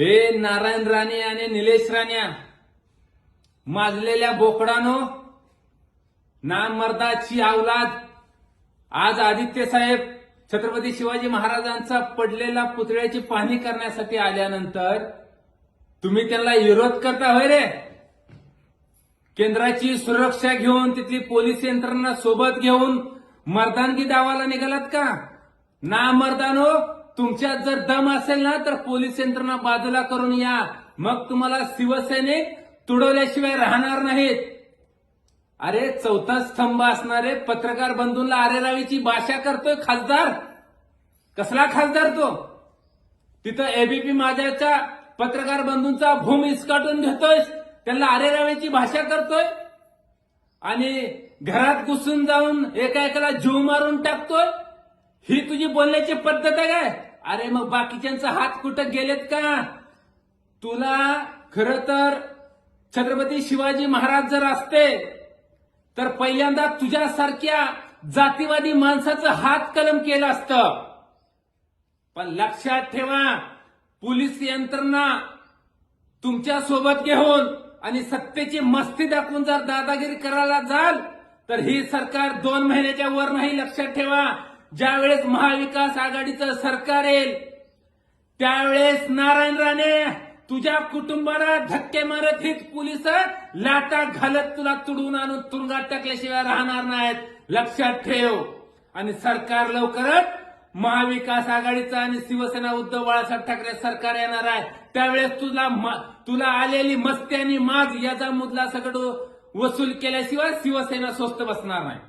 हे नारायण राणे आणि निलेश राण्या माजलेल्या बोकडानो नामर्दाची औलाद. आज आदित्य साहेब छत्रपती शिवाजी महाराजांचा पडलेला पुतळ्याची पाहणी करण्यासाठी आल्यानंतर तुम्ही त्यांना विरोध करता होय रे? केंद्राची सुरक्षा घेऊन तिथली पोलीस यंत्रणा सोबत घेऊन मर्दानगी दावाला निघालात का? ना मर्दानो तुमच्यात जर दम असेल ना तर पोलीस यंत्रणा बाजूला करून या. मग तुम्हाला शिवसैनिक तुडवल्याशिवाय राहणार नाहीत. अरे चौथा स्तंभ असणारे पत्रकार बंधूंना आरेरावीची भाषा करतोय खासदार. कसला खासदार तो? तिथं एबीपी माझ्याच्या पत्रकार बंधूंचा भूम इसकाटून घेतोय. त्यांना आरेरावीची भाषा करतोय. आणि घरात घुसून जाऊन एका एकाला जीव मारून टाकतोय. ही तुझी बोलण्याची पद्धत आहे काय? अरे मग बाकीच्यांचा हात कुठं गेलेत का? तुला खर तर छत्रपती शिवाजी महाराज जर असते तर पहिल्यांदा तुझ्यासारख्या जातीवादी माणसाचं हात कलम केलं असतं. पण लक्षात ठेवा पोलीस यंत्रणा तुमच्यासोबत घेऊन आणि सत्तेची मस्ती दाखवून जर दादागिरी करायला जाल तर ही सरकार दोन महिन्याच्या वर नाही लक्षात ठेवा. ज्या वेळेस महाविकास आघाडीचं सरकार येईल त्यावेळेस नारायण राणे तुझ्या कुटुंबाला धक्के मारत हीच पोलीस लाटा घालत तुला तुडून आणून तुरुंगात टाकल्याशिवाय राहणार नाहीत. लक्षात ठेव. आणि सरकार लवकरच महाविकास आघाडीचं आणि शिवसेना उद्धव बाळासाहेब ठाकरे सरकार येणार आहे. त्यावेळेस तुला तुला आलेली मस्ती आणि माज याचा मुदला सगळं वसूल केल्याशिवाय शिवसेना स्वस्त बसणार नाही.